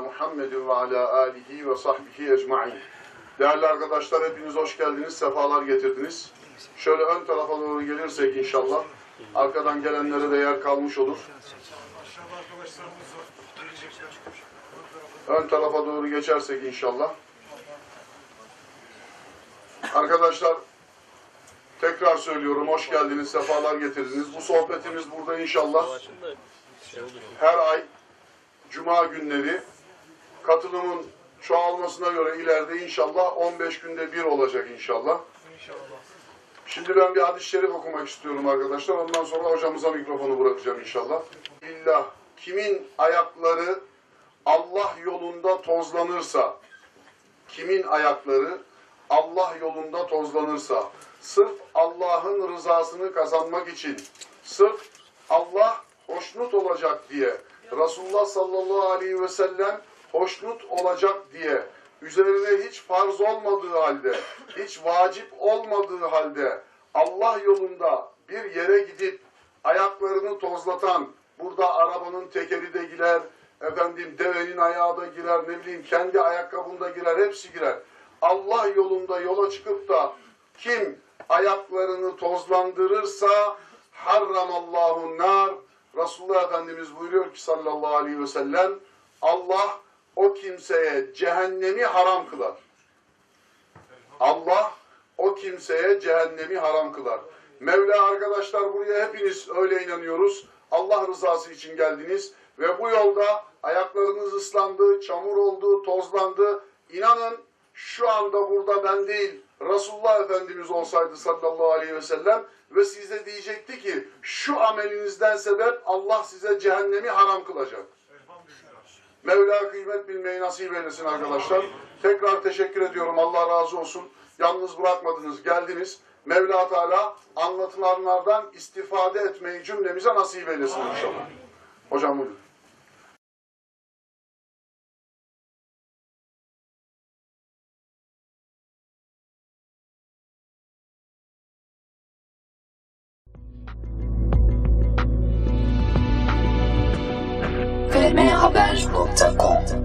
Muhammedin ve ala alihi ve sahbihi ecmaîn. Değerli arkadaşlar hepiniz hoş geldiniz, sefalar getirdiniz. Şöyle ön tarafa doğru gelirsek inşallah. Arkadan gelenlere de yer kalmış olur. Ön tarafa doğru geçersek inşallah. Arkadaşlar tekrar söylüyorum hoş geldiniz, sefalar getirdiniz. Bu sohbetimiz burada inşallah her ay cuma günleri katılımın çoğalmasına göre ileride inşallah 15 günde bir olacak inşallah. İnşallah. Şimdi ben bir hadis-i şerif okumak istiyorum arkadaşlar. Ondan sonra hocamıza mikrofonu bırakacağım inşallah. İllah kimin ayakları Allah yolunda tozlanırsa, kimin ayakları Allah yolunda tozlanırsa, sırf Allah'ın rızasını kazanmak için, sırf Allah hoşnut olacak diye, Resulullah sallallahu aleyhi ve sellem hoşnut olacak diye, üzerine hiç farz olmadığı halde, hiç vacip olmadığı halde, Allah yolunda bir yere gidip ayaklarını tozlatan, burada arabanın tekeri de girer, efendim devenin ayağı da girer, ne bileyim kendi ayakkabında girer, hepsi girer. Allah yolunda yola çıkıp da kim ayaklarını tozlandırırsa harramallahu nar. Resulullah Efendimiz buyuruyor ki sallallahu aleyhi ve sellem Allah o kimseye cehennemi haram kılar. Allah o kimseye cehennemi haram kılar. Mevla arkadaşlar buraya hepiniz öyle inanıyoruz. Allah rızası için geldiniz ve bu yolda ayaklarınız ıslandı, çamur oldu, tozlandı. İnanın şu anda burada ben değil, Resulullah Efendimiz olsaydı sallallahu aleyhi ve sellem ve size diyecekti ki şu amelinizden sebep Allah size cehennemi haram kılacak. Mevla kıymet bilmeyi nasip eylesin arkadaşlar. Tekrar teşekkür ediyorum. Allah razı olsun. Yalnız bırakmadınız, geldiniz. Mevla Teala anlatılanlardan istifade etmeyi cümlemize nasip eylesin inşallah. Hocam buyurun. dérapage pour ta compte.